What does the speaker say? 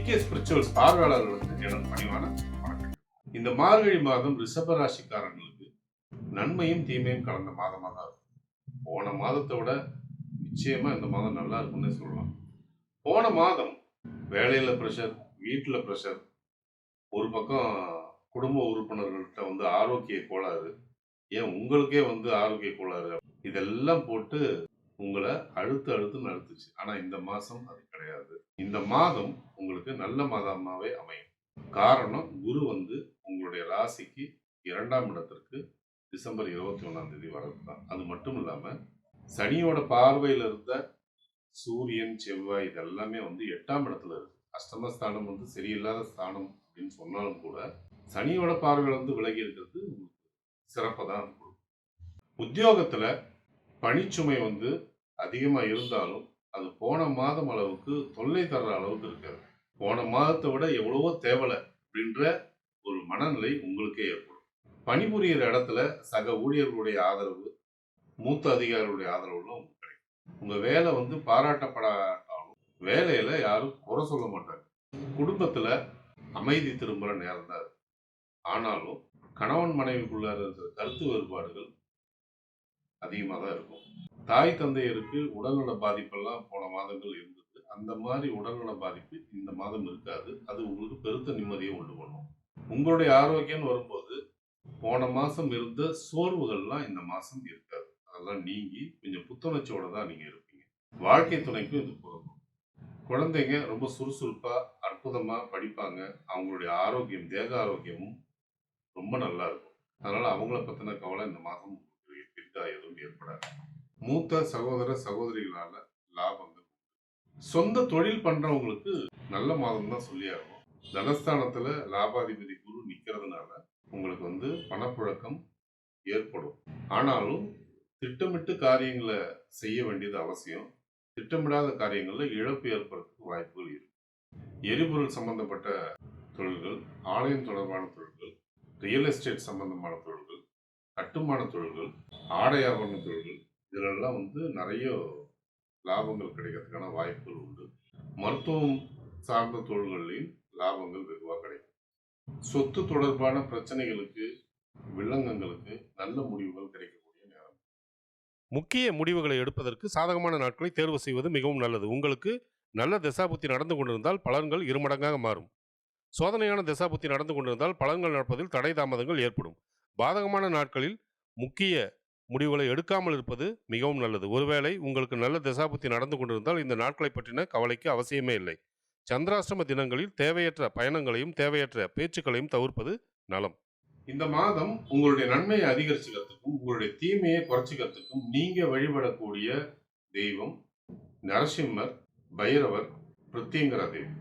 GK spirituals பார்வையாளர்களுக்கு எனது பணிவான வணக்கம். இந்த மார்கழி மாதம் ரிஷபராசிக்காரங்களுக்கு நன்மையும் தீமையும் கலந்த மாதமாக தான் இருக்கும். போன மாதத்தை விட நிச்சயமாக இந்த மாதம் நல்லா இருக்கும்னே சொல்லலாம். போன மாதம் வேலையில் ப்ரெஷர் வீட்டில் ப்ரெஷர் ஒரு பக்கம் குடும்ப உறுப்பினர்கள்ட்ட வந்து ஆரோக்கிய கோளாறு ஏன் உங்களுக்கே வந்து ஆரோக்கிய கோளாறு இதெல்லாம் போட்டு உங்களை அழுத்து அழுத்து நடத்துச்சு ஆனால் இந்த மாதம் அது கிடையாது. இந்த மாதம் உங்களுக்கு நல்ல மாதமாகவே அமையும். காரணம் குரு வந்து உங்களுடைய ராசிக்கு இரண்டாம் இடத்திற்கு டிசம்பர் இருபத்தி ஒன்றாம் தேதி வரது தான் அது மட்டும் இல்லாமல் சனியோட பார்வையில் இருந்த சூரியன் செவ்வாய் இதெல்லாமே வந்து எட்டாம் இடத்துல இருக்கு. அஷ்டமஸ்தானம் வந்து சரியில்லாத ஸ்தானம் அப்படின்னு சொன்னாலும் கூட சனியோட பார்வையில் வந்து விலகி இருக்கிறது உங்களுக்கு தான் கொடுக்கும். உத்தியோகத்தில் பணிச்சுமை வந்து அதிகமாக இருந்தாலும் அது போன மாதம் அளவுக்கு தொல்லை தர்ற அளவுக்கு இருக்காது. போன மாதத்தை விட எவ்வளவோ தேவலை அப்படின்ற ஒரு மனநிலை உங்களுக்கே ஏற்படும். பணிபுரியிற இடத்துல சக ஊழியர்களுடைய ஆதரவு மூத்த அதிகாரிகளுடைய ஆதரவுலாம் உங்களுக்கு கிடைக்கும். உங்கள் வேலை வந்து பாராட்டப்படாட்டாலும் வேலையில் யாரும் குறை சொல்ல மாட்டாங்க. குடும்பத்தில் அமைதி திரும்புகிற நேரம் தான் ஆனாலும் கணவன் மனைவிக்குள்ளார இருக்கிற கருத்து வேறுபாடுகள் அதிகமாக தான் இருக்கும். தாய் தந்தையருக்கு உடல்நல பாதிப்பெல்லாம் போன மாதங்கள் இருந்து அந்த மாதிரி உடல்நல பாதிப்பு இந்த மாதம் இருக்காது. அது உங்களுக்கு பெருத்த நிம்மதியை உண்டு பண்ணும். உங்களுடைய ஆரோக்கியம்னு வரும்போது போன மாதம் இருந்த சோர்வுகள்லாம் இந்த மாதம் இருக்காது. அதெல்லாம் நீங்கி கொஞ்சம் புத்துணர்ச்சியோட தான் நீங்கள் இருப்பீங்க. வாழ்க்கை துணைக்கும் இது பொருந்தும். குழந்தைங்க ரொம்ப சுறுசுறுப்பாக அற்புதமாக படிப்பாங்க. அவங்களுடைய ஆரோக்கியம் தேக ஆரோக்கியமும் ரொம்ப நல்லா இருக்கும். அதனால் அவங்கள பற்றின கவலை இந்த மாதம் உங்களுக்கு எதுவும் ஏற்படாது. மூத்த சகோதர சகோதரிகளால் சொந்த தொழில் பண்றவங்களுக்கு நல்ல மாதம் தான் சொல்லி ஆகணும். தனஸ்தானத்துல லாபாதிபதி குரு நிக்கிறதுனால உங்களுக்கு வந்து பணப்புழக்கம் ஏற்படும். ஆனாலும் திட்டமிட்டு காரியங்களை செய்ய வேண்டியது அவசியம். திட்டமிடாத காரியங்களில் இழப்பு ஏற்படுறதுக்கு வாய்ப்புகள் இருக்கு. எரிபொருள் சம்பந்தப்பட்ட தொழில்கள் ஆலயம் தொடர்பான தொழில்கள் ரியல் எஸ்டேட் சம்பந்தமான தொழில்கள் கட்டுமான தொழில்கள் ஆடை ஆபரண தொழில்கள் இதிலெல்லாம் வந்து நிறைய லாபங்கள் கிடைக்கிறதுக்கான வாய்ப்புகள் உண்டு. மருத்துவம் சார்ந்த தொழில்கள்லையும் லாபங்கள் வெகுவாக கிடைக்கும். சொத்து தொடர்பான பிரச்சனைகளுக்கு வில்லங்கங்களுக்கு நல்ல முடிவுகள் கிடைக்கக்கூடிய நேரம். முக்கிய முடிவுகளை எடுப்பதற்கு சாதகமான நாட்களை தேர்வு செய்வது மிகவும் நல்லது. உங்களுக்கு நல்ல திசாபுத்தி நடந்து கொண்டிருந்தால் பலன்கள் இருமடங்காக மாறும். சோதனையான திசாபுத்தி நடந்து கொண்டிருந்தால் பலன்கள் நடப்பதில் தடை தாமதங்கள் ஏற்படும். பாதகமான நாட்களில் முக்கிய முடிவுகளை எடுக்காமல் இருப்பது மிகவும் நல்லது. ஒருவேளை உங்களுக்கு நல்ல தசாபுத்தி நடந்து கொண்டிருந்தால் இந்த நாட்களை பற்றின கவலைக்கு அவசியமே இல்லை. சந்திராஷ்டம தினங்களில் தேவையற்ற பயணங்களையும் தேவையற்ற பேச்சுக்களையும் தவிர்ப்பது நலம். இந்த மாதம் உங்களுடைய நன்மையை அதிகரிச்சுக்கிறதுக்கும் உங்களுடைய தீமையை குறைச்சிக்கிறதுக்கும் நீங்க வழிபடக்கூடிய தெய்வம் நரசிம்மர் பைரவர் பிருத்திங்கிற தெய்வம்